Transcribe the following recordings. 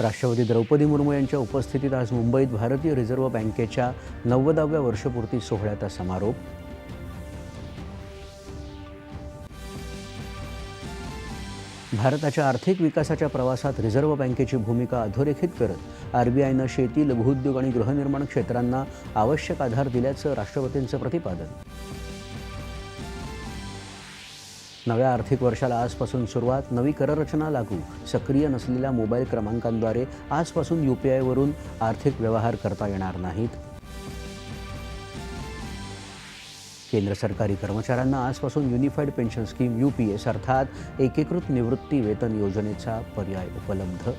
राष्ट्रपती द्रौपदी मुर्मू यांच्या उपस्थितीत आज मुंबईत भारतीय रिझर्व्ह बँकेच्या नव्वदाव्या वर्षपूर्ती सोहळ्याचा समारोप. भारताच्या आर्थिक विकासाच्या प्रवासात रिझर्व्ह बँकेची भूमिका अधोरेखित करत आर बी आयनं शेती लघुउद्योग आणि गृहनिर्माण क्षेत्रांना आवश्यक आधार दिल्याचं राष्ट्रपतींचं प्रतिपादन. नव्या आर्थिक वर्षाला आजपासून सुरुवात नवी कररचना लागू. सक्रिय नसलेल्या मोबाईल क्रमांकांद्वारे आजपासून यू पी आयवरून आर्थिक व्यवहार करता येणार नाहीत. केंद्र सरकारी कर्मचाऱ्यांना आजपासून unified pension scheme U P S अर्थात एकीकृत निवृत्ती वेतन योजनेचा पर्याय उपलब्ध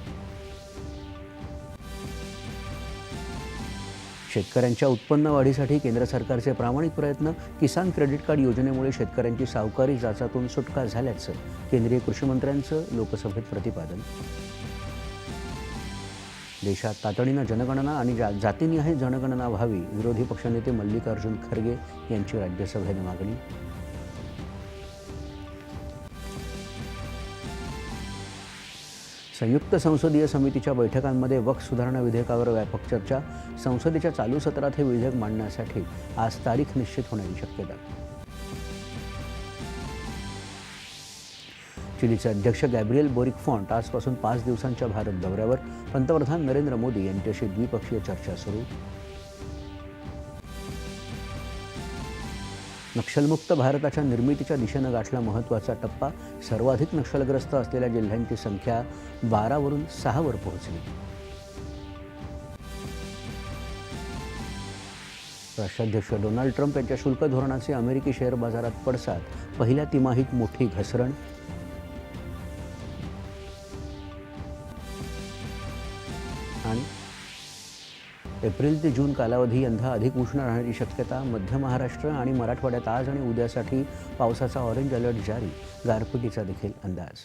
शेतकऱ्यांच्या उत्पन्न वाढीसाठी केंद्र सरकारचे प्रामाणिक प्रयत्न किसान क्रेडिट कार्ड योजनेमुळे शेतकऱ्यांची सावकारी जाचातून सुटका झाल्याचं केंद्रीय कृषीमंत्र्यांचं लोकसभेत प्रतिपादन. देशात तातडीनं जनगणना आणि जा जातीनिहाय जनगणना व्हावी विरोधी पक्षनेते मल्लिकार्जुन खरगे यांची राज्यसभेने मागणी. संयुक्त संसदीय समितीच्या बैठकांमध्ये वक्फ सुधारणा विधेयकावर व्यापक चर्चा संसदेच्या चालू सत्रात हे विधेयक मांडण्यासाठी आज तारीख निश्चित होण्याची शक्यता. चिलीचे अध्यक्ष गॅब्रिएल बोरिक फॉन्ट आजपासून पाच दिवसांच्या भारत दौऱ्यावर. पंतप्रधान नरेंद्र मोदी यांच्याशी द्विपक्षीय चर्चा सुरू. नक्षलमुक्त भारताच्या निर्मितीच्या दिशेनं गाठला महत्त्वाचा टप्पा सर्वाधिक नक्षलग्रस्त असलेल्या जिल्ह्यांची संख्या बारावरून सहावर पोहोचली. राष्ट्राध्यक्ष डोनाल्ड ट्रम्प यांच्या शुल्क धोरणाचे अमेरिकी शेअर बाजारात पडसाद पहिल्या तिमाहीत मोठी घसरण एप्रिल ते जून कालावधी यंदा अधिक उष्ण राहण्याची शक्यता मध्य महाराष्ट्र आणि मराठवाड्यात आज आणि उद्यासाठी पावसाचा ऑरेंज अलर्ट जारी. गारपिटीचा देखील अंदाज.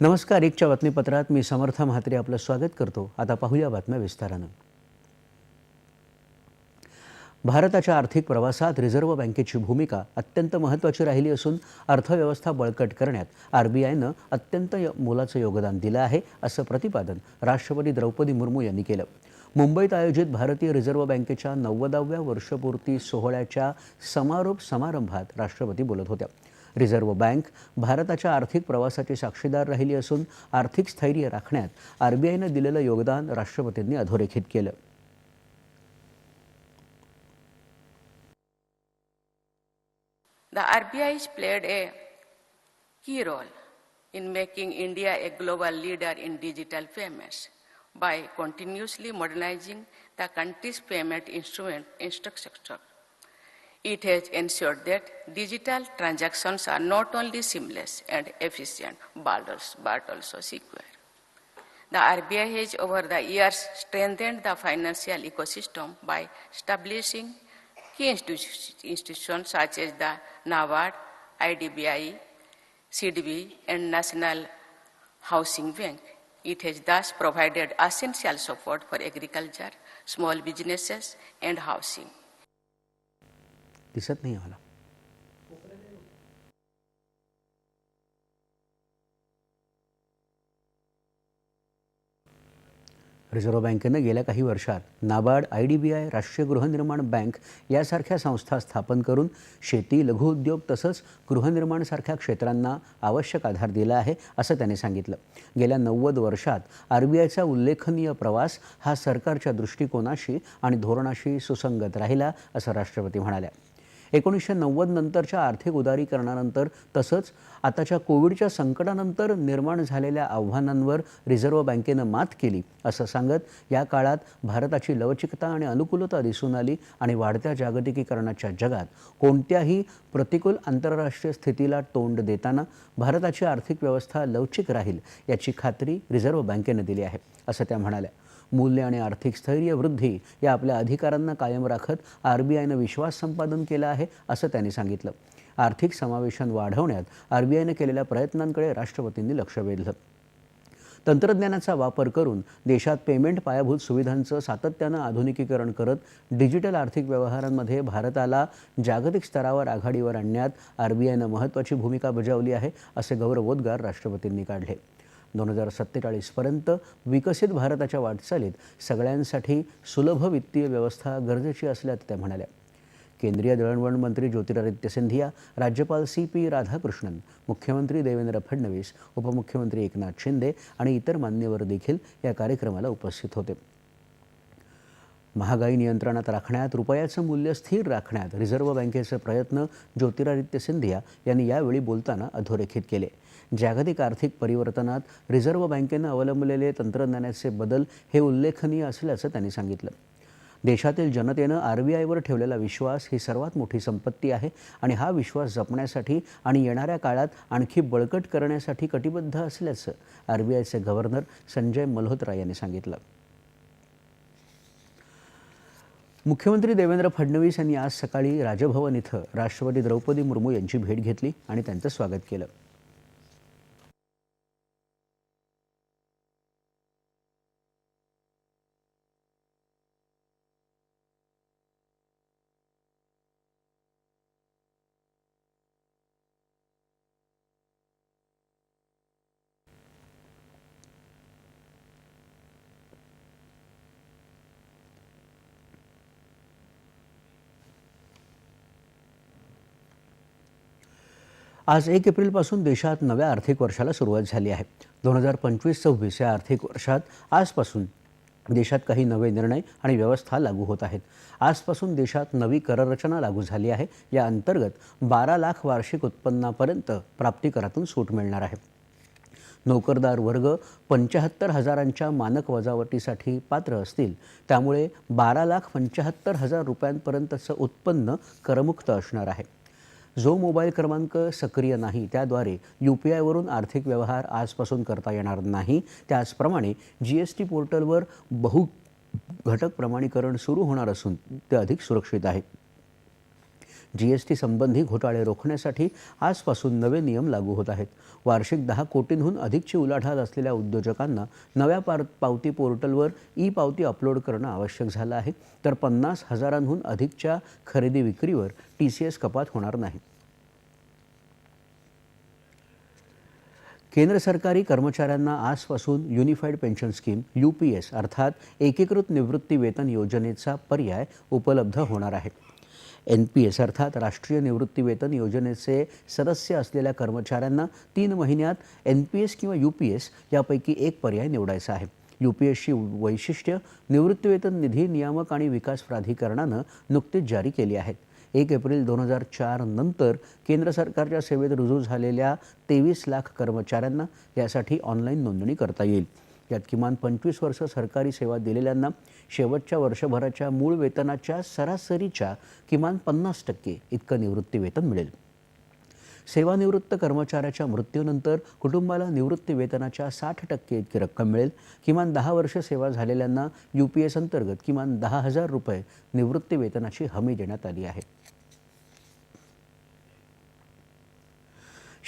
नमस्कार एकच्या बातमीपत्रात मी समर्थ म्हात्रे आपलं स्वागत करतो. आता पाहूया बातम्या विस्तारानं. भारताच्या आर्थिक प्रवासात रिझर्व्ह बँकेची भूमिका अत्यंत महत्त्वाची राहिली असून अर्थव्यवस्था बळकट करण्यात आरबीआयनं अत्यंत मोलाचं योगदान दिलं आहे असं प्रतिपादन राष्ट्रपती द्रौपदी मुर्मू यांनी केलं. मुंबईत आयोजित भारतीय रिझर्व्ह बँकेच्या नव्वदाव्या वर्षपूर्ती सोहळ्याच्या समारोप समारंभात राष्ट्रपती बोलत होत्या. रिझर्व्ह बँक भारताच्या आर्थिक प्रवासाची साक्षीदार राहिली असून आर्थिक स्थैर्य राखण्यात आर बी आयनं दिलेलं योगदान राष्ट्रपतींनी अधोरेखित केलं. The RBI has played a key role in making India a global leader in digital payments. By continuously modernizing the country's payment instrument infrastructure. It has ensured that digital transactions are not only seamless and efficient, but also, secure. The RBI has over the years strengthened the financial ecosystem by establishing key institutions such as the NABARD, IDBI, CDB, and National Housing Bank. It has thus provided essential support for agriculture, small businesses, and housing. दिसत नाही मला reserve बँकेनं गेल्या काही वर्षात NABARD I D B I राष्ट्रीय गृहनिर्माण bank यासारख्या संस्था स्थापन करून शेती लघुउद्योग तसंच गृहनिर्माणसारख्या क्षेत्रांना आवश्यक आधार दिला आहे असं त्यांनी सांगितलं. गेल्या नव्वद वर्षात आर बी आयचा उल्लेखनीय प्रवास हा सरकारच्या दृष्टिकोनाशी आणि धोरणाशी सुसंगत राहिला असं राष्ट्रपती म्हणाल्या. एकोणीसशे नव्वद नंतरच्या आर्थिक उदारीकरणानंतर तसंच आताच्या कोविडच्या संकटानंतर निर्माण झालेल्या आव्हानांवर रिझर्व्ह बँकेनं मात केली असं सांगत या काळात भारताची लवचिकता आणि अनुकूलता दिसून आली आणि वाढत्या जागतिकीकरणाच्या जगात कोणत्याही प्रतिकूल आंतरराष्ट्रीय स्थितीला तोंड देताना भारताची आर्थिक व्यवस्था लवचिक राहील याची खात्री रिझर्व्ह बँकेनं दिली आहे असं त्या म्हणाल्या. मूल्य आणि आर्थिक स्थैर्य वृद्धी या आपल्या अधिकारांना कायम राखत आर बी आयनं विश्वास संपादन केला आहे असं त्यांनी सांगितलं. आर्थिक समावेशन वाढवण्यात आर बी आयनं केलेल्या प्रयत्नांकडे राष्ट्रपतींनी लक्ष वेधलं. तंत्रज्ञानाचा वापर करून देशात पेमेंट पायाभूत सुविधांचं सातत्यानं आधुनिकीकरण करत डिजिटल आर्थिक व्यवहारांमध्ये भारताला जागतिक स्तरावर आघाडीवर आणण्यात आर बी आयनं महत्त्वाची भूमिका बजावली आहे असे गौरवोद्गार राष्ट्रपतींनी काढले. दोन हजार सत्तेचाळीसपर्यंत विकसित भारताच्या वाटचालीत सगळ्यांसाठी सुलभ वित्तीय व्यवस्था गरजेची असल्याचं त्या म्हणाल्या. केंद्रीय दळणवळण मंत्री ज्योतिरादित्य सिंधिया राज्यपाल सी पी राधाकृष्णन मुख्यमंत्री देवेंद्र फडणवीस उपमुख्यमंत्री एकनाथ शिंदे आणि इतर मान्यवर देखील या कार्यक्रमाला उपस्थित होते. महागाई नियंत्रणात राखण्यात रुपयाचं मूल्य स्थिर राखण्यात रिझर्व्ह बँकेचे प्रयत्न ज्योतिरादित्य सिंधिया यांनी यावेळी बोलताना अधोरेखित केले. जागतिक आर्थिक परिवर्तनात रिझर्व्ह बँकेनं अवलंबलेले तंत्रज्ञानाचे बदल हे उल्लेखनीय असल्याचं त्यांनी सांगितलं. देशातील जनतेनं आर बी आयवर ठेवलेला विश्वास ही सर्वात मोठी संपत्ती आहे आणि हा विश्वास जपण्यासाठी आणि येणाऱ्या काळात आणखी बळकट करण्यासाठी कटिबद्ध असल्याचं आर बी आयचे गव्हर्नर संजय मल्होत्रा यांनी सांगितलं. मुख्यमंत्री देवेंद्र फडणवीस यांनी आज सकाळी राजभवन इथं राष्ट्रपती द्रौपदी मुर्मू यांची भेट घेतली आणि त्यांचं स्वागत केलं. आज एक एप्रिलपासून देशात नव्या आर्थिक वर्षाला सुरुवात झाली आहे. दोन हजार पंचवीस सव्वीस या आर्थिक वर्षात आजपासून देशात काही नवे निर्णय आणि व्यवस्था लागू होत आहेत. आजपासून देशात नवी कररचना लागू झाली आहे. या अंतर्गत बारा लाख वार्षिक उत्पन्नापर्यंत प्राप्तिकरातून सूट मिळणार आहे. नोकरदार वर्ग पंच्याहत्तर हजारांच्या मानक वजावटीसाठी पात्र असतील. त्यामुळे बारा लाख पंच्याहत्तर हजार रुपयांपर्यंतचं उत्पन्न करमुक्त असणार आहे. जो मोबाईल क्रमांक सक्रिय नाही त्याद्वारे यू पी आयवरून आर्थिक व्यवहार आजपासून करता येणार नाही. त्याचप्रमाणे जी एस टी पोर्टलवर बहु घटक प्रमाणीकरण सुरू होणार असून ते अधिक सुरक्षित आहे. जी एस टी संबंधी घोटाळे रोखण्यासाठी आजपासून नवे नियम लागू होत आहेत. वार्षिक दहा कोटींहून अधिकची उलाढाल असलेल्या उद्योजकांना नव्या पार पावती पोर्टलवर ई पावती अपलोड करणं आवश्यक झालं आहे. तर पन्नास हजारांहून अधिकच्या खरेदी विक्रीवर टी सी एस कपात होणार नाही. केंद्र सरकारी कर्मचाऱ्यांना आजपासून unified pension scheme U P S अर्थात एकीकृत निवृत्ती वेतन योजनेचा पर्याय उपलब्ध होणार आहे. एन पी एस अर्थात राष्ट्रीय निवृत्तीवेतन योजनेचे सदस्य असलेल्या कर्मचाऱ्यांना तीन महिन्यात एन पी एस किंवा यू पी एस यापैकी एक पर्याय निवडायचा आहे. यू पी एसची वैशिष्ट्य निवृत्तीवेतन निधी नियामक आणि विकास प्राधिकरणानं नुकतीच जारी केली आहेत एक एप्रिल दोन हजार चार नंतर केंद्र सरकारच्या सेवेत रुजू झालेल्या तेवीस लाख कर्मचाऱ्यांना यासाठी ऑनलाईन नोंदणी करता येईल. यात किमान पंचवीस वर्ष सरकारी सेवा दिलेल्यांना शेवटच्या वर्षभराच्या मूळ वेतनाच्या सरासरीच्या किमान पन्नास टक्के इतकं निवृत्ती वेतन मिळेल. सेवानिवृत्त कर्मचाऱ्याच्या मृत्यूनंतर कुटुंबाला निवृत्ती वेतनाच्या साठ टक्के इतकी रक्कम मिळेल. किमान दहा वर्ष सेवा झालेल्यांना यू पी एस अंतर्गत किमान दहा हजार रुपये निवृत्ती वेतनाची हमी देण्यात आली आहे.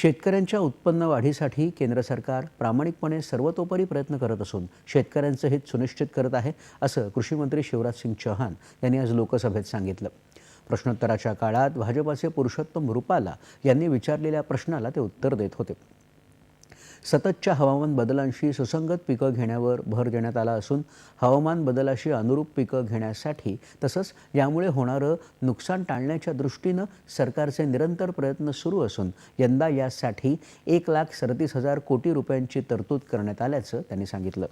शेतकऱ्यांच्या उत्पन्न वाढीसाठी केंद्र सरकार प्रामाणिकपणे सर्वतोपरी प्रयत्न करत असून शेतकऱ्यांचं हित सुनिश्चित करत आहे असं कृषीमंत्री शिवराज सिंग चौहान यांनी आज लोकसभेत सांगितलं. प्रश्नोत्तराच्या काळात भाजपाचे पुरुषोत्तम रुपाला यांनी विचारलेल्या प्रश्नाला ते उत्तर देत होते. सततच्या हवामान बदलांशी सुसंगत पिकं घेण्यावर भर देण्यात आला असून हवामान बदलाशी अनुरूप पिकं घेण्यासाठी तसंच यामुळे होणारं नुकसान टाळण्याच्या दृष्टीनं सरकारचे निरंतर प्रयत्न सुरू असून यंदा यासाठी एक लाख सदतीस हजार कोटी रुपयांची तरतूद करण्यात आल्याचं त्यांनी सांगितलं.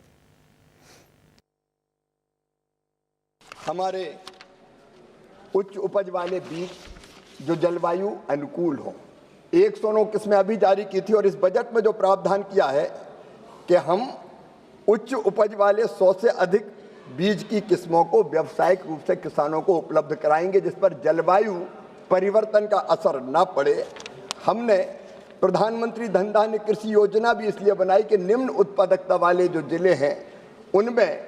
हमारे उच्च उपज वाले बीज जो जलवायु अनुकूल हो एक सौ नौ किस्में अभी जारी की थी और इस बजट में जो प्रावधान किया है कि हम उच्च उपज वाले सौ से अधिक बीज की किस्मों को व्यावसायिक रूप से किसानों को उपलब्ध कराएँगे, जिस पर जलवायु परिवर्तन का असर न पड़े। हमने प्रधानमंत्री धन धान्य कृषि योजना भी इसलिए बनाई कि निम्न उत्पादकता वाले जो ज़िले हैं, उनमें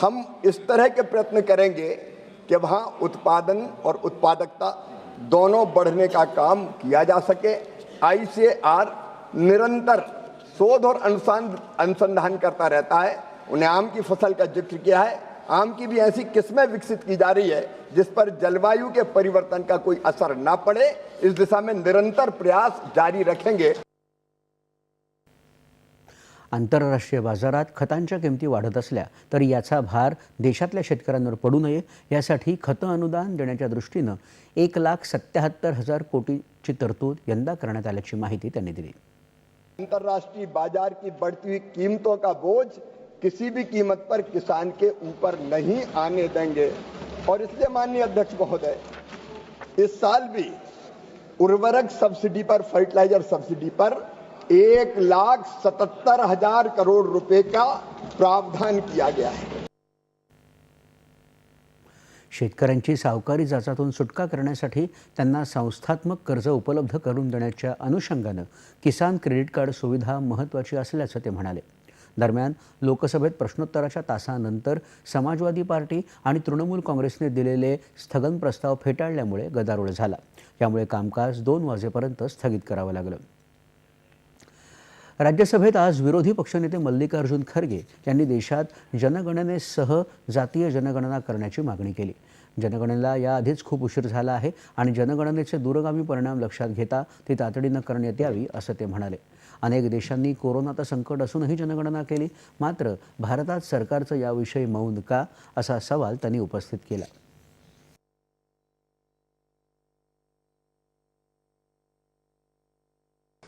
हम इस तरह के प्रयत्न करेंगे कि वहाँ उत्पादन और उत्पादकता दोनों बढ़ने का काम किया जा सके। आई से आर निरंतर शोध और अनुसंध अनुसंधान करता रहता है। उन्हें आम की फ़सल का ज़िक्र किया है। आम की भी ऐसी किस्में विकसित की जा रही है, जिस पर जलवायु के परिवर्तन का कोई असर ना पड़े। इस दिशा में निरंतर प्रयास जारी रखेंगे। आंतरराष्ट्रीय बाजारात खतांच्या किमती वाढत असल्या तर याचा भार देशातल्या शेतकऱ्यांवर पडू नये यासाठी खतं अनुदान देण्याच्या दृष्टीनं एक लाख सत्याहत्तर हजार कोटीची तरतूद यंदा करण्यात आल्याची माहिती त्यांनी दिली. अंतर्राष्ट्रीय बाजार की बढ़ती हुई कीमतों का बोझ किसी भी कीमत पर किसान के ऊपर नहीं आने देंगे। और इसलिए माननीय अध्यक्ष महोदय इस साल भी उर्वरक सब्सिडी पर फर्टिलाइजर सब्सिडी पर एक लाख सतहत्तर हजार करोड़ रुपए का प्रावधान किया गया है। शेतकऱ्यांची सावकारी जाचातून सुटका करण्यासाठी त्यांना संस्थात्मक कर्ज उपलब्ध करून देण्याच्या अनुषंगानं किसान क्रेडिट कार्ड सुविधा महत्त्वाची असल्याचं ते म्हणाले. दरम्यान लोकसभेत प्रश्नोत्तराच्या तासानंतर समाजवादी पार्टी आणि तृणमूल काँग्रेसने दिलेले स्थगन प्रस्ताव फेटाळल्यामुळे गदारोळ झाला. यामुळे कामकाज दोन वाजेपर्यंत स्थगित करावं लागलं. राज्यसभेत आज विरोधी पक्षनेते मल्लिकार्जुन खरगे यांनी देशात जनगणनेसह जातीय जनगणना करण्याची मागणी केली. जनगणनेला याआधीच खूप उशीर झाला आहे आणि जनगणनेचे दूरगामी परिणाम लक्षात घेता ती तातडीनं करण्यात यावी असं ते म्हणाले. अनेक देशांनी कोरोनाचं संकट असूनही जनगणना केली मात्र भारतात सरकारचं याविषयी मौन का असा सवाल त्यांनी उपस्थित केला.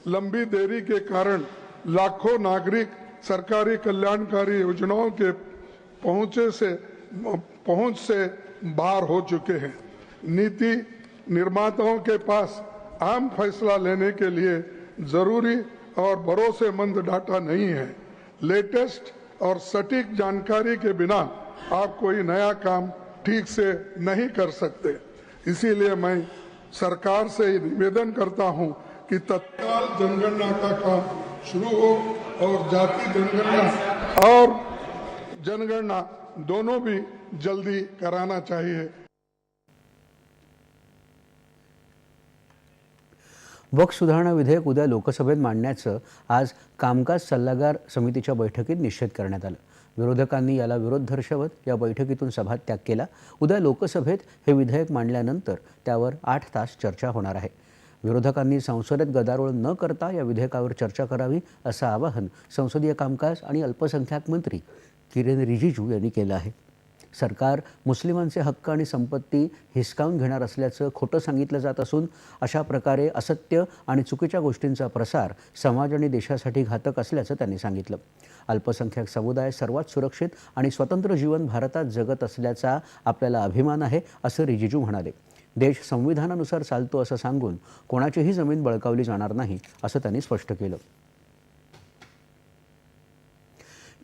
लंबी देरी के कारण लाखों नागरिक सरकारी कल्याणकारी योजनाओं के पहुँचे से, पहुँच से बाहर हो चुके हैं। नीति निर्माताओं के पास आम फैसला लेने के लिए ज़रूरी और भरोसेमंद डाटा नहीं है। लेटेस्ट और सटीक जानकारी के बिना आप कोई नया काम ठीक से नहीं कर सकते। इसीलिए मैं सरकार से निवेदन करता हूँ कि तत्काल जनगणना का काम शुरू हो और जाति जनगणना। और जनगणना दोनों भी जल्दी कराना चाहिए। वक्फ सुधारणा विधेयक उद्या लोकसभेत मांडण्याचं आज कामकाज सल्लागार समितीच्या बैठकीत निश्चित करण्यात आलं. विरोधकांनी याला विरोध दर्शवत या बैठकीतून सभात्याग केला. उद्या लोकसभेत हे विधेयक मांडल्यानंतर त्यावर आठ तास चर्चा होणार आहे. विरोधकांनी संसदेत गदारोळ न करता या विधेयकावर चर्चा करावी असं आवाहन संसदीय कामकाज आणि अल्पसंख्याक मंत्री किरेन रिजिजू यांनी केलं आहे. सरकार मुस्लिमांचे हक्क आणि संपत्ती हिसकावून घेणार असल्याचं खोटं सांगितलं जात असून अशा प्रकारे असत्य आणि चुकीच्या गोष्टींचा प्रसार समाज आणि देशासाठी घातक असल्याचं त्यांनी सांगितलं. अल्पसंख्याक समुदाय सर्वात सुरक्षित आणि स्वतंत्र जीवन भारतात जगत असल्याचा आपल्याला अभिमान आहे असं रिजिजू म्हणाले. देश संविधानानुसार चालतो असं सांगून कोणाचीही जमीन बळकावली जाणार नाही असं त्यांनी स्पष्ट केलं.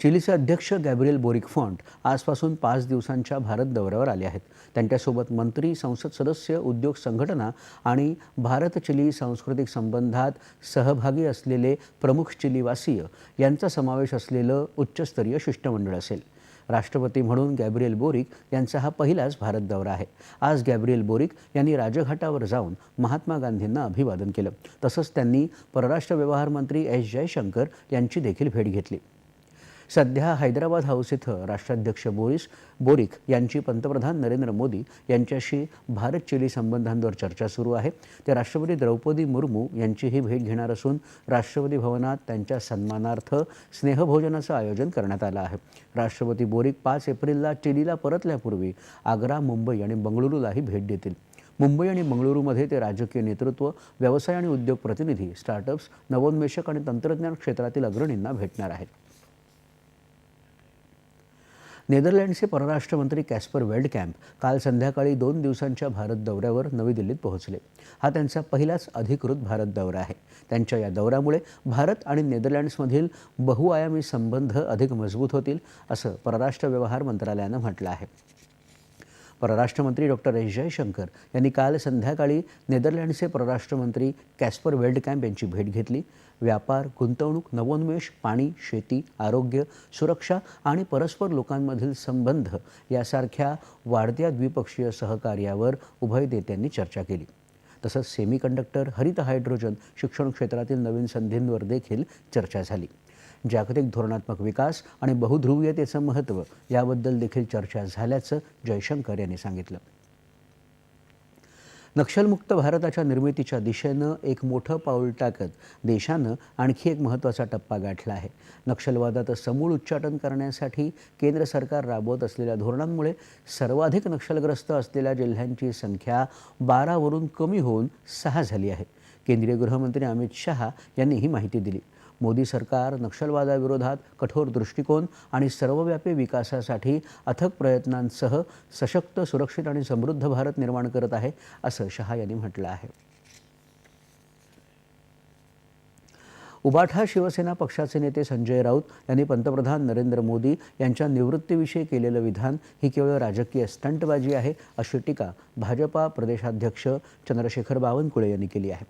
चिलीचे अध्यक्ष गॅब्रियल बोरिक फॉन्ट आजपासून पाच दिवसांच्या भारत दौऱ्यावर आले आहेत. त्यांच्यासोबत मंत्री संसद सदस्य उद्योग संघटना आणि भारत चिली सांस्कृतिक संबंधात सहभागी असलेले प्रमुख चिलीवासीय यांचा समावेश असलेलं उच्चस्तरीय शिष्टमंडळ असेल. राष्ट्रपती म्हणून गॅब्रिएल बोरिक यांचा हा पहिलाच भारत दौरा आहे. आज गॅब्रिएल बोरिक यांनी राजघाटावर जाऊन महात्मा गांधींना अभिवादन केलं. तसंच त्यांनी परराष्ट्र व्यवहार मंत्री एस जयशंकर यांची देखील भेट घेतली. सध्या हैदराबाद हाऊस इथं राष्ट्राध्यक्ष बोरिस बोरिक यांची पंतप्रधान नरेंद्र मोदी यांच्याशी भारत चिली संबंधांवर चर्चा सुरू आहे. ते राष्ट्रपती द्रौपदी मुर्मू यांचीही भेट घेणार असून राष्ट्रपती भवनात त्यांच्या सन्मानार्थ स्नेहभोजनाचं आयोजन करण्यात आलं आहे. राष्ट्रपती बोरिक पाच एप्रिलला चिलीला परतल्यापूर्वी आग्रा मुंबई आणि बंगळुरूलाही भेट देतील. मुंबई आणि बंगळुरूमध्ये ते राजकीय नेतृत्व व्यवसाय आणि उद्योग प्रतिनिधी स्टार्टअप्स नवोन्मेषक आणि तंत्रज्ञान क्षेत्रातील अग्रणींना भेटणार आहेत. नेदरलँडचे परराष्ट्रमंत्री कॅस्पर कॅस्पर वेल्डकॅम्प काल संध्याकाळी दोन दिवसांच्या भारत दौऱ्यावर नवी दिल्लीत पोहोचले. हा त्यांचा पहिलाच अधिकृत भारत दौरा आहे. त्यांच्या या दौऱ्यामुळे भारत आणि नेदरलँड्समधील बहुआयामी संबंध अधिक मजबूत होतील असं परराष्ट्र व्यवहार मंत्रालयानं म्हटलं आहे. परराष्ट्रमंत्री डॉक्टर एस जयशंकर यांनी काल संध्याकाळी नेदरलँडचे परराष्ट्रमंत्री कॅस्पर वेल्डकॅम्प यांची भेट घेतली. व्यापार गुंतवणूक नवोन्मेष पाणी शेती आरोग्य सुरक्षा आणि परस्पर लोकांमधील संबंध यासारख्या वाढत्या द्विपक्षीय सहकार्यावर उभय नेत्यांनी चर्चा केली. तसंच सेमीकंडक्टर हरित हायड्रोजन शिक्षण क्षेत्रातील नवीन संधींवर देखील चर्चा झाली. जागतिक धोरणात्मक विकास आणि बहुध्रुवीयतेचं महत्त्व याबद्दल देखील चर्चा झाल्याचं जयशंकर यांनी सांगितलं. नक्षलमुक्त भारताच्या निर्मितीच्या दिशेनं एक मोठं पाऊल टाकत देशानं आणखी एक महत्त्वाचा टप्पा गाठला आहे. नक्षलवादाचं समूळ उच्चाटन करण्यासाठी केंद्र सरकार राबवत असलेल्या धोरणांमुळे सर्वाधिक नक्षलग्रस्त असलेल्या जिल्ह्यांची संख्या बारावरून कमी होऊन सहा झाली आहे. केंद्रीय गृहमंत्री अमित शहा यांनी ही माहिती दिली. मोदी सरकार नक्षलवादाविरोधात कठोर दृष्टिकोन आणि सर्वव्यापी विकासासाठी अथक प्रयत्नांसह सशक्त सुरक्षित आणि समृद्ध भारत निर्माण करत आहे असं शहा यांनी म्हटलं आहे. उबाठा शिवसेना पक्षाचे नेते संजय राऊत यांनी पंतप्रधान नरेंद्र मोदी यांच्या निवृत्तीविषयी केलेलं विधान ही केवळ राजकीय स्टंटबाजी आहे अशी टीका भाजपा प्रदेशाध्यक्ष चंद्रशेखर बावनकुळे यांनी केली आहे.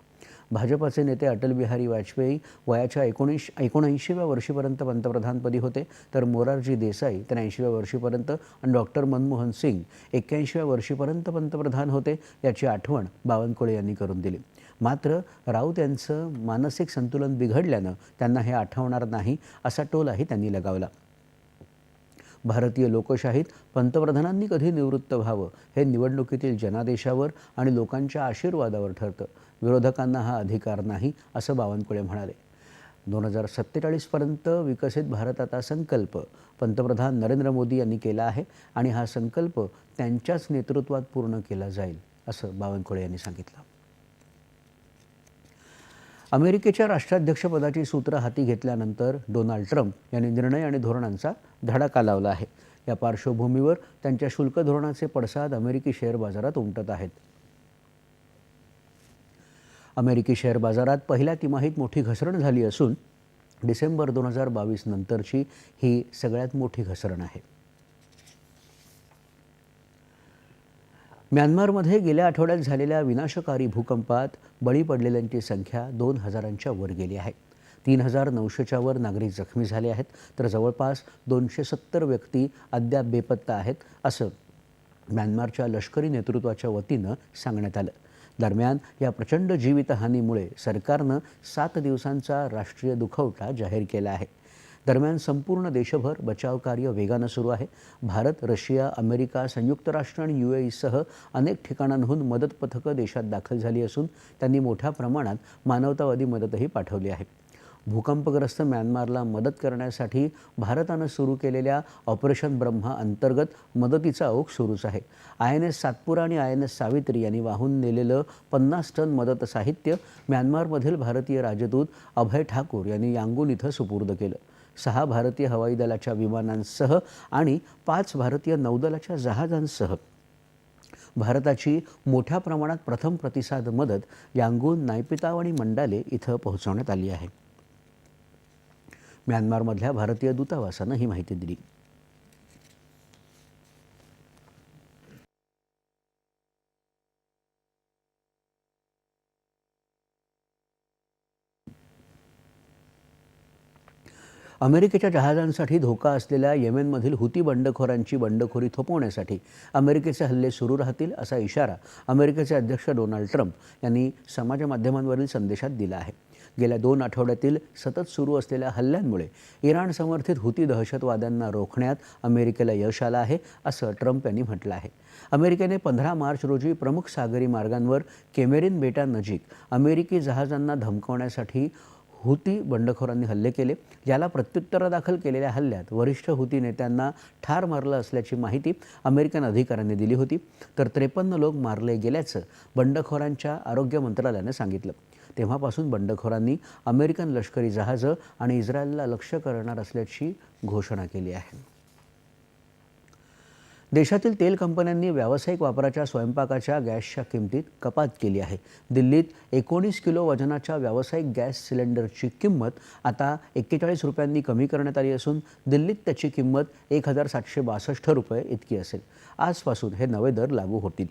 भाजपाचे नेते अटल बिहारी वाजपेयी वयाच्या एकोणीस एकोणऐंशीव्या वर्षीपर्यंत पंतप्रधानपदी होते. तर मोरारजी देसाई त्र्याऐंशीव्या वर्षीपर्यंत आणि डॉक्टर मनमोहन सिंग एक्क्याऐंशीव्या वर्षीपर्यंत पंतप्रधान होते याची आठवण बावनकुळे यांनी करून दिली. मात्र राऊत यांचं मानसिक संतुलन बिघडल्यानं त्यांना हे आठवणार नाही असा टोलाही त्यांनी लगावला. भारतीय लोकशाहीत पंतप्रधानांनी कधी निवृत्त व्हावं हे निवडणुकीतील जनादेशावर आणि लोकांच्या आशीर्वादावर ठरतं. विरोधकांना हा अधिकार नाही असं बावनकुळे म्हणाले. दोन हजार सत्तेचाळीसपर्यंत विकसित भारताचा संकल्प पंतप्रधान नरेंद्र मोदी यांनी केला आहे आणि हा संकल्प त्यांच्याच नेतृत्वात पूर्ण केला जाईल असं बावनकुळे यांनी सांगितलं. अमेरिकेच्या राष्ट्राध्यक्षपदाची सूत्र हाती घेतल्यानंतर डोनाल्ड ट्रम्प यांनी निर्णय आणि धोरणांचा धडाका लावला आहे. या पार्श्वभूमीवर त्यांच्या शुल्क धोरणाचे पडसाद अमेरिकी शेअर बाजारात उमटत आहेत. अमेरिकी शेअर बाजारात पहिल्या तिमाहीत मोठी घसरण झाली असून डिसेंबर दोन हजार बावीस नंतरची ही सगळ्यात मोठी घसरण आहे. म्यानमारमध्ये गेल्या आठवड्यात झालेल्या विनाशकारी भूकंपात बळी पडलेल्यांची संख्या दोन हजारांच्या वर गेली आहे. तीन हजार नऊशेच्या वर नागरिक जखमी झाले आहेत तर जवळपास दोनशे सत्तर व्यक्ती अद्याप बेपत्ता आहेत असं म्यानमारच्या लष्करी नेतृत्वाच्या वतीनं सांगण्यात आलं. दरम्यान या प्रचंड जीवितहानीमुळे सरकारनं सात दिवसांचा राष्ट्रीय दुखवटा जाहीर केला आहे. दरम्यान संपूर्ण देशभर बचाव कार्य वेगानं सुरू आहे. भारत रशिया अमेरिका संयुक्त राष्ट्र आणि यू एईसह अनेक ठिकाणांहून मदत पथकं देशात दाखल झाली असून त्यांनी मोठ्या प्रमाणात मानवतावादी मदतही पाठवली आहे. भूकंपग्रस्त म्यानमारला मदत करण्यासाठी भारतानं सुरू केलेल्या ऑपरेशन ब्रह्मा अंतर्गत मदतीचा ओघ सुरूच आहे. आय एन एस सातपुरा आणि आय एन एस सावित्री यांनी वाहून नेलेलं पन्नास टन मदत साहित्य म्यानमारमधील भारतीय राजदूत अभय ठाकूर यांनी यांगून इथं सुपूर्द केलं. सहा भारतीय हवाई दलाच्या विमानांसह आणि पाच भारतीय नौदलाच्या जहाजांसह भारताची मोठ्या प्रमाणात प्रथम प्रतिसाद मदत यांगून नायपिताव आणि मंडाले इथं पोहोचवण्यात आली आहे. म्यानमारमधल्या भारतीय दूतावासानं ही माहिती दिली. अमेरिकेच्या जहाजांसाठी धोका असलेल्या येमेनमधील हुती बंडखोरांची बंडखोरी थोपवण्यासाठी अमेरिकेचे हल्ले सुरू राहतील असा इशारा अमेरिकेचे अध्यक्ष डोनाल्ड ट्रम्प यांनी समाजमाध्यमांवरील संदेशात दिला आहे. गेल्या दोन आठवड्यातील सतत सुरू असलेल्या हल्ल्यांमुळे इराण समर्थित हुती दहशतवाद्यांना रोखण्यात अमेरिकेला यश आलं आहे असं ट्रम्प यांनी म्हटलं आहे. अमेरिकेने पंधरा मार्च रोजी प्रमुख सागरी मार्गांवर केमेरिन बेटानजीक अमेरिकी जहाजांना धमकवण्यासाठी हुती बंडखोरांनी हल्ले केले याला प्रत्युत्तरादाखल केलेल्या हल्ल्यात वरिष्ठ हुती नेत्यांना ठार मारलं असल्याची माहिती अमेरिकन अधिकाऱ्यांनी दिली होती. तर त्रेपन्न लोक मारले गेल्याचं बंडखोरांच्या आरोग्य मंत्रालयानं सांगितलं. तेव्हापासून बंडखोरांनी अमेरिकन लष्करी जहाजं आणि इस्रायलला लक्ष्य करणार असल्याची घोषणा केली आहे. देशातील तेल कंपन्यांनी व्यावसायिक वापराच्या स्वयंपाकाच्या गॅसच्या किमतीत कपात केली आहे. दिल्लीत एकोणीस किलो वजनाच्या व्यावसायिक गॅस सिलेंडरची किंमत आता एक्केचाळीस रुपयांनी कमी करण्यात आली असून दिल्लीत त्याची किंमत एक हजार सातशे बासष्ट रुपये इतकी असेल. आजपासून हे नवे दर लागू होतील.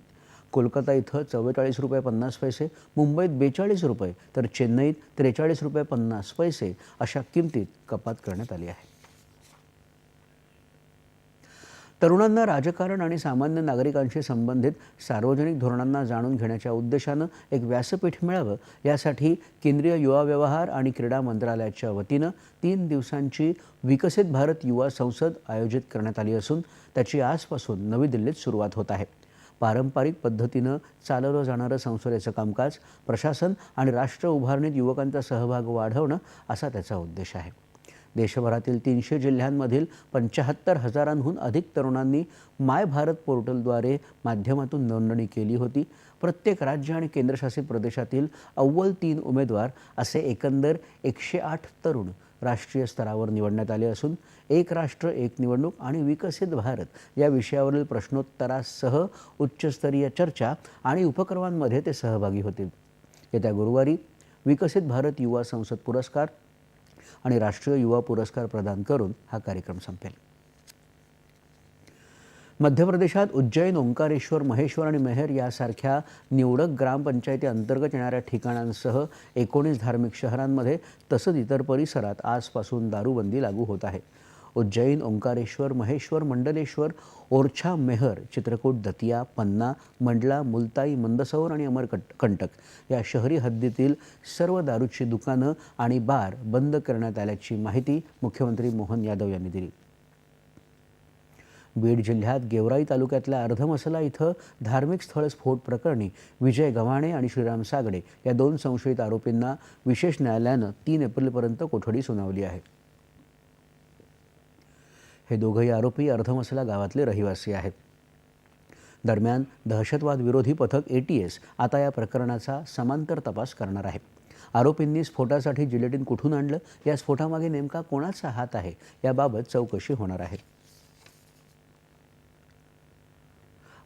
कोलकाता इथं चव्वेचाळीस रुपये पन्नास पैसे मुंबईत बेचाळीस रुपये तर चेन्नईत त्रेचाळीस रुपये पन्नास पैसे अशा किमतीत कपात करण्यात आली आहे. तरुणांना राजकारण आणि सामान्य नागरिकांशी संबंधित सार्वजनिक धोरणांना जाणून घेण्याच्या उद्देशानं एक व्यासपीठ मिळावं यासाठी केंद्रीय युवा व्यवहार आणि क्रीडा मंत्रालयाच्या वतीनं तीन दिवसांची विकसित भारत युवा संसद आयोजित करण्यात आली असून त्याची आजपासून नवी दिल्लीत सुरुवात होत आहे. पारंपरिक पद्धतीनं चालवलं जाणारं संसदेचं कामकाज प्रशासन आणि राष्ट्र उभारणीत युवकांचा सहभाग वाढवणं असा त्याचा उद्देश आहे. देशभरातील तीनशे जिल्ह्यांमधील पंच्याहत्तर हजारांहून अधिक तरुणांनी माय भारत पोर्टलद्वारे माध्यमातून नोंदणी केली होती. प्रत्येक राज्य आणि केंद्रशासित प्रदेशातील अव्वल तीन उमेदवार असे एकंदर एकशे आठ तरुण राष्ट्रीय स्तरावर निवडण्यात आले असून एक राष्ट्र एक निवडणूक आणि विकसित भारत या विषयावरील प्रश्नोत्तरासह उच्चस्तरीय चर्चा आणि उपक्रमांमध्ये ते सहभागी होतील येत्या गुरुवारी विकसित भारत युवा संसद पुरस्कार आणि राष्ट्रीय युवा पुरस्कार प्रदान करून हा कार्यक्रम संपेल. मध्य प्रदेशात उज्जैन ओंकारेश्वर महेश्वर आणि मेहर यासारख्या निवडक ग्रामपंचायती अंतर्गत येणाऱ्या ठिकाणांसह एकोणीस धार्मिक शहरांमध्ये तसंच इतर परिसरात आजपासून दारूबंदी लागू होत आहे. उज्जैन ओंकारेश्वर महेश्वर मंडलेश्वर ओरछा मेहर चित्रकूट दतिया पन्ना मंडला मुलताई मंदसौर आणि अमरकंट कंटक या शहरी हद्दीतील सर्व दारूची दुकानं आणि बार बंद करण्यात आल्याची माहिती मुख्यमंत्री मोहन यादव यांनी दिली. बीड जिल्ह्यात गेवराई तालुक्यातल्या अर्धमसला इथं धार्मिक स्थळ स्फोट प्रकरणी विजय गव्हाणे आणि श्रीराम सागडे या दोन संशयित आरोपींना विशेष न्यायालयानं तीन एप्रिलपर्यंत कोठडी सुनावली आहे. हे दोघंही आरोपी अर्धमसला गावातले रहिवासी आहेत. दरम्यान दहशतवाद विरोधी पथक ए टी एस आता या प्रकरणाचा समांतर तपास करणार आहे. आरोपींनी स्फोटासाठी जिलेटिन कुठून आणलं? या स्फोटामागे नेमका कोणाचा हात आहे? याबाबत चौकशी होणार आहे.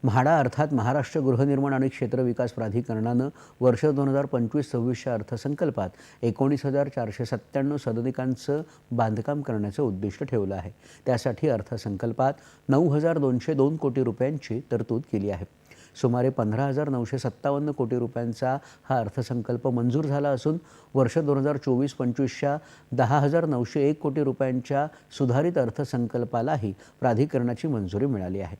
म्हाडा अर्थात महाराष्ट्र गृहनिर्माण आणि क्षेत्र विकास प्राधिकरणानं वर्ष दोन हजार पंचवीस सव्वीसच्या अर्थसंकल्पात एकोणीस हजार चारशे सत्त्याण्णव सदनिकांचं बांधकाम करण्याचं उद्दिष्ट ठेवलं आहे. त्यासाठी अर्थसंकल्पात नऊ हजार दोनशे दोन कोटी रुपयांची तरतूद केली आहे. सुमारे पंधरा हजार नऊशे सत्तावन्न कोटी रुपयांचा हा अर्थसंकल्प मंजूर झाला असून वर्ष दोन हजार चोवीस पंचवीसच्या दहा हजार नऊशे एक कोटी रुपयांच्या सुधारित अर्थसंकल्पालाही प्राधिकरणाची मंजुरी मिळाली आहे.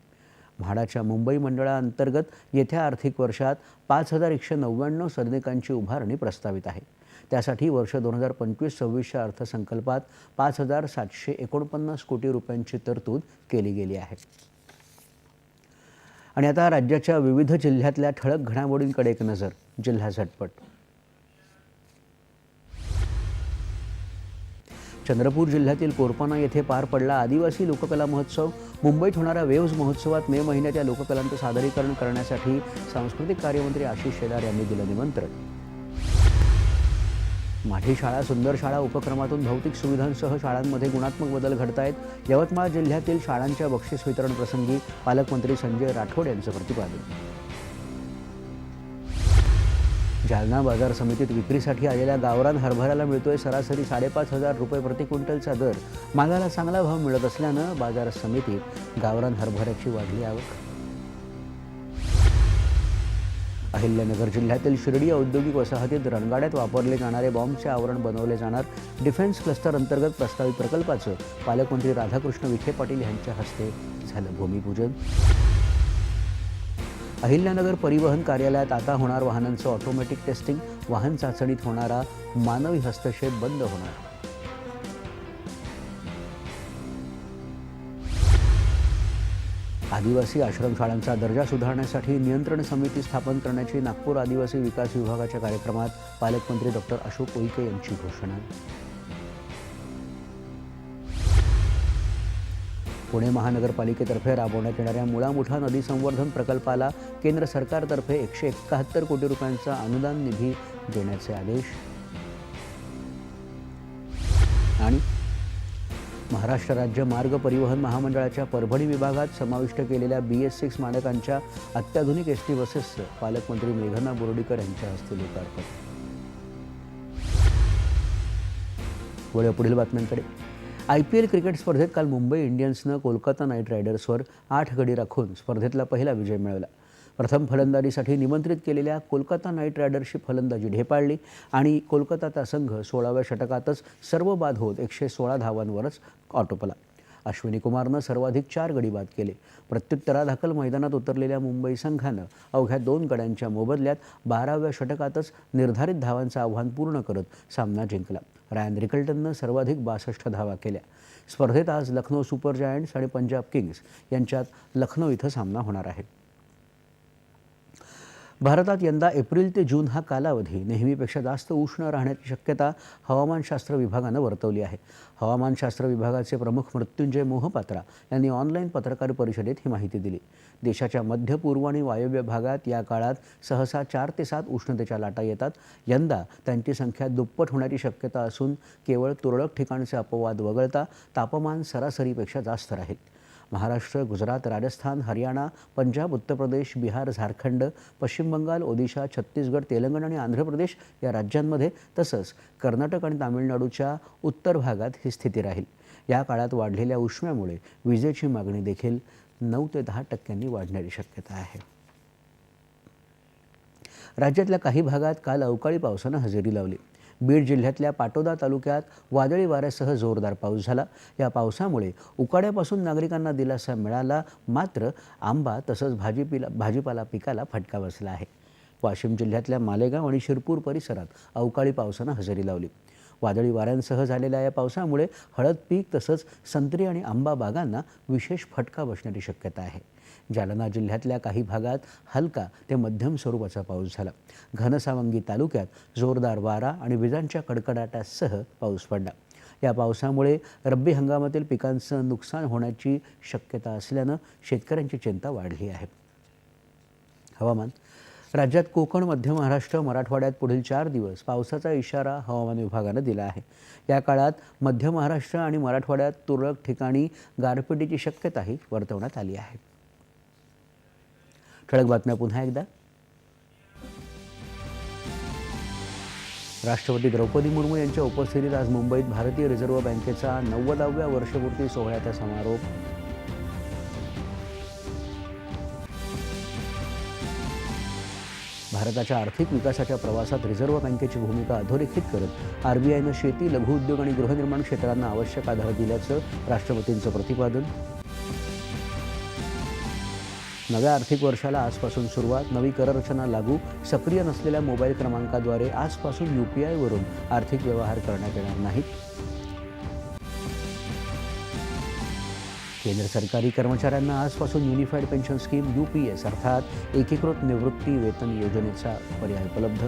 म्हाडाच्या मुंबई मंडळाअंतर्गत येत्या आर्थिक वर्षात पाच हजार एकशे नव्याण्णव सदनिकांची उभारणी प्रस्तावित आहे. त्यासाठी वर्ष दोन हजार पंचवीस सव्वीसच्या अर्थसंकल्पात पाच हजार सातशे एकोणपन्नास कोटी रुपयांची तरतूद केली गेली आहे. आणि आता राज्याच्या विविध जिल्ह्यातल्या ठळक घडामोडींकडे एक नजर जिल्हा झटपट. चंद्रपूर जिल्ह्यातील कोरपाना येथे पार पडला आदिवासी लोककला महोत्सव. मुंबईत होणाऱ्या वेव्ज महोत्सवात मे महिन्यात या लोककलांचं सादरीकरण करण्यासाठी सांस्कृतिक कार्यमंत्री आशिष शेलार यांनी दिलं निमंत्रण. माझी शाळा सुंदर शाळा उपक्रमातून भौतिक सुविधांसह शाळांमध्ये गुणात्मक बदल घडतायत. यवतमाळ जिल्ह्यातील शाळांच्या बक्षीस वितरण प्रसंगी पालकमंत्री संजय राठोड यांचं प्रतिपादन. जालना बाजार समितीत विक्रीसाठी आलेल्या गावरान हरभऱ्याला मिळतोय सरासरी साडेपाच हजार रुपये प्रति क्विंटलचा दर. मालाला चांगला भाव मिळत असल्यानं बाजार समितीत गावरान हरभऱ्याची वाढली आवक. अहिल्यानगर जिल्ह्यातील शिर्डी औद्योगिक वसाहतीत रणगाड्यात वापरले जाणारे बॉम्बचे आवरण बनवले जाणार डिफेन्स क्लस्टर अंतर्गत प्रस्तावित प्रकल्पाचं पालकमंत्री राधाकृष्ण विखे पाटील यांच्या हस्ते झालं भूमिपूजन. अहिल्यानगर परिवहन कार्यालयात आता होणार वाहनांचं ऑटोमॅटिक टेस्टिंग वाहन चाचणीत होणारा मानवी हस्तक्षेप बंद होणार. आदिवासी आश्रमशाळांचा दर्जा सुधारण्यासाठी नियंत्रण समिती स्थापन करण्याची नागपूर आदिवासी विकास विभागाच्या कार्यक्रमात पालकमंत्री डॉक्टर अशोक उईके यांची घोषणा. पुणे महानगरपालिकेतर्फे राबवण्यात येणाऱ्या मुळामुठा नदी संवर्धन प्रकल्पाला केंद्र सरकारतर्फे एकशे एकाहत्तर कोटी रुपयांचा अनुदान निधी देण्याचे आदेश. आणि महाराष्ट्र राज्य मार्ग परिवहन महामंडळाच्या परभणी विभागात समाविष्ट केलेल्या बी एस सिक्स मानकांच्या अत्याधुनिक एस टी बसेसचं पालकमंत्री मेघना बोर्डीकर यांच्या हस्ते लोकार्पण. वळूया पुढील बातम्यांकडे. आय पी एल क्रिकेट स्पर्धेत काल मुंबई इंडियन्सनं कोलकाता नाईट रायडर्सवर आठ गडी राखून स्पर्धेतला पहिला विजय मिळवला. प्रथम फलंदाजीसाठी निमंत्रित केलेल्या कोलकाता नाईट रायडर्सची फलंदाजी ढेपाळली आणि कोलकाताचा संघ सोळाव्या षटकातच सर्व बाद होत एकशे सोळा धावांवरच आटोपला अश्विनी कुमारनं सर्वाधिक चार गडी बाद केले. प्रत्युत्तरादाखल मैदानात उतरलेल्या मुंबई संघानं अवघ्या दोन गड्यांच्या मोबदल्यात बाराव्या षटकातच निर्धारित धावांचं आव्हान पूर्ण करत सामना जिंकला. रॅन रिकल्टननं सर्वाधिक बासष्ट धावा केल्या. स्पर्धेत आज लखनौ सुपर जायंट्स आणि पंजाब किंग्स यांच्यात लखनौ इथं सामना होणार आहे. भारतात यंदा एप्रिल ते जून हा कालावधी नेहमीपेक्षा जास्त उष्ण राहण्याची शक्यता हवामानशास्त्र विभागानं वर्तवली आहे. हवामानशास्त्र विभागाचे प्रमुख मृत्युंजय मोहपात्रा यांनी ऑनलाईन पत्रकार परिषदेत ही माहिती दिली. देशाच्या मध्य पूर्व आणि वायव्य भागात या काळात सहसा चार ते सात उष्णतेच्या लाटा येतात. यंदा त्यांची संख्या दुप्पट होण्याची शक्यता असून केवळ तुरळक ठिकाणचे अपवाद वगळता तापमान सरासरीपेक्षा जास्त राहील. महाराष्ट्र गुजरात राजस्थान हरियाणा पंजाब उत्तर प्रदेश बिहार झारखंड पश्चिम बंगाल ओदिशा छत्तीसगड तेलंगणा आणि आंध्र प्रदेश या राज्यांमध्ये तसंच कर्नाटक आणि तामिळनाडूच्या उत्तर भागात ही स्थिती राहील. या काळात वाढलेल्या उष्म्यामुळे विजेची मागणी देखील नऊ ते दहा टक्क्यांनी वाढण्याची शक्यता आहे. राज्यातल्या काही भागात काल अवकाळी पावसानं हजेरी लावली. बीड जिल्ह्यातल्या पाटोदा तालुक्यात वादळी वाऱ्यासह जोरदार पाऊस झाला. या पावसामुळे उकाड्यापासून नागरिकांना दिलासा मिळाला मात्र आंबा तसंच भाजीपिला भाजीपाला पिकाला फटका बसला आहे. वाशिम जिल्ह्यातल्या मालेगाव आणि शिरपूर परिसरात अवकाळी पावसानं हजेरी लावली. वादळी वाऱ्यांसह झालेल्या या पावसामुळे हळद पीक तसंच संत्री आणि आंबा बागांना विशेष फटका बसण्याची शक्यता आहे. जालना जिल्ह्यातल्या काही भागात हलका ते मध्यम स्वरूपाचा पाऊस झाला. घनसावंगी तालुक्यात जोरदार वारा आणि विजांच्या कडकडाटासह पाऊस पडला. या पावसामुळे रब्बी हंगामातील पिकांचं नुकसान होण्याची शक्यता असल्यानं शेतकऱ्यांची चिंता वाढली आहे. हवामान. राज्यात कोकण मध्य महाराष्ट्र मराठवाड्यात पुढील चार दिवस पावसाचा इशारा हवामान विभागानं दिला आहे. या काळात मध्य महाराष्ट्र आणि मराठवाड्यात तुरळक ठिकाणी गारपिटीची शक्यताही वर्तवण्यात आली आहे. ठळक बातम्या पुन्हा एकदा. राष्ट्रपती द्रौपदी मुर्मू यांच्या उपस्थितीत आज मुंबईत भारतीय रिझर्व्ह बँकेचा नव्वदाव्या वर्षपूर्ती सोहळ्याचा समारोप. भारताच्या आर्थिक विकासाच्या प्रवासात रिझर्व्ह बँकेची भूमिका अधोरेखित करत आर बी आयनं शेती लघुउद्योग आणि गृहनिर्माण क्षेत्रांना आवश्यक आधार दिल्याचं राष्ट्रपतींचं प्रतिपादन. नव्या आर्थिक वर्षाला आजपासून सुरुवात. नवी कररचना लागू. सक्रिय नसलेल्या मोबाईल क्रमांकाद्वारे आजपासून यू पी आयवरून आर्थिक व्यवहार करण्यात येणार नाहीत. केंद्र सरकारी कर्मचाऱ्यांना आजपासून unified pension scheme U P S अर्थात एकीकृत निवृत्ती वेतन योजनेचा पर्याय उपलब्ध.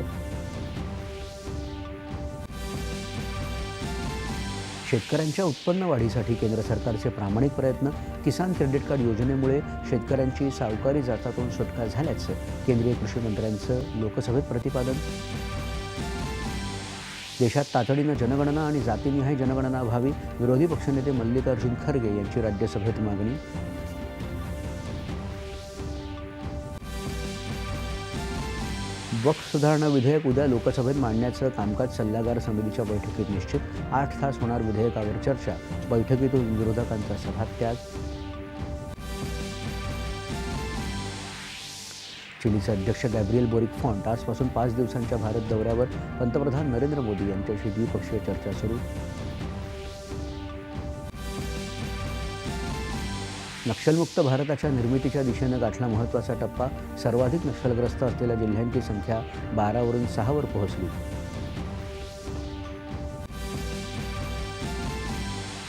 शेतकऱ्यांच्या उत्पन्न वाढीसाठी केंद्र सरकारचे प्रामाणिक प्रयत्न किसान क्रेडिट कार्ड योजनेमुळे शेतकऱ्यांची सावकारी जातातून सुटका झाल्याचं केंद्रीय कृषी मंत्र्यांचं लोकसभेत प्रतिपादन. देशात तातडीनं जनगणना आणि जातीनिहाय जनगणना व्हावी विरोधी पक्षनेते मल्लिकार्जुन खरगे यांची राज्यसभेत मागणी. वक्फ सुधारणा विधेयक उद्या लोकसभेत मांडण्याचं कामकाज सल्लागार समितीच्या बैठकीत निश्चित. आठ तास होणार विधेयकावर चर्चा. बैठकीतून विरोधकांचा सभात्याग. चिलीचे अध्यक्ष गॅब्रियल बोरिक फॉन्ट आजपासून पाच दिवसांच्या भारत दौऱ्यावर पंतप्रधान नरेंद्र मोदी यांच्याशी द्विपक्षीय चर्चा सुरू. नक्षलमुक्त भारताच्या निर्मितीच्या दिशेनं गाठला महत्त्वाचा टप्पा सर्वाधिक नक्षलग्रस्त असलेल्या जिल्ह्यांची संख्या बारावरून सहावर पोहोचली.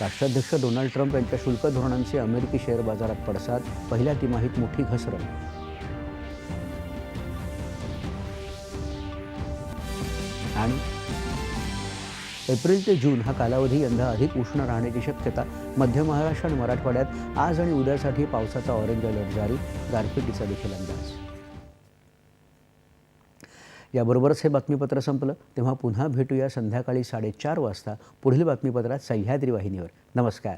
राष्ट्राध्यक्ष डोनाल्ड ट्रम्प यांच्या शुल्क धोरणांचे अमेरिकी शेअर बाजारात पडसाद पहिल्या तिमाहीत मोठी घसरण. आणि एप्रिल ते जून हा कालावधी यंदा अधिक उष्ण राहण्याची शक्यता मध्य महाराष्ट्र आणि मराठवाड्यात आज आणि उद्यासाठी पावसाचा ऑरेंज अलर्ट जारी. गारपिटीचा देखील अंदाज. याबरोबरच हे बातमीपत्र संपलं. तेव्हा पुन्हा भेटूया संध्याकाळी साडेचार वाजता. पुढील बातमीपत्रात सह्याद्री वाहिनीवर. नमस्कार.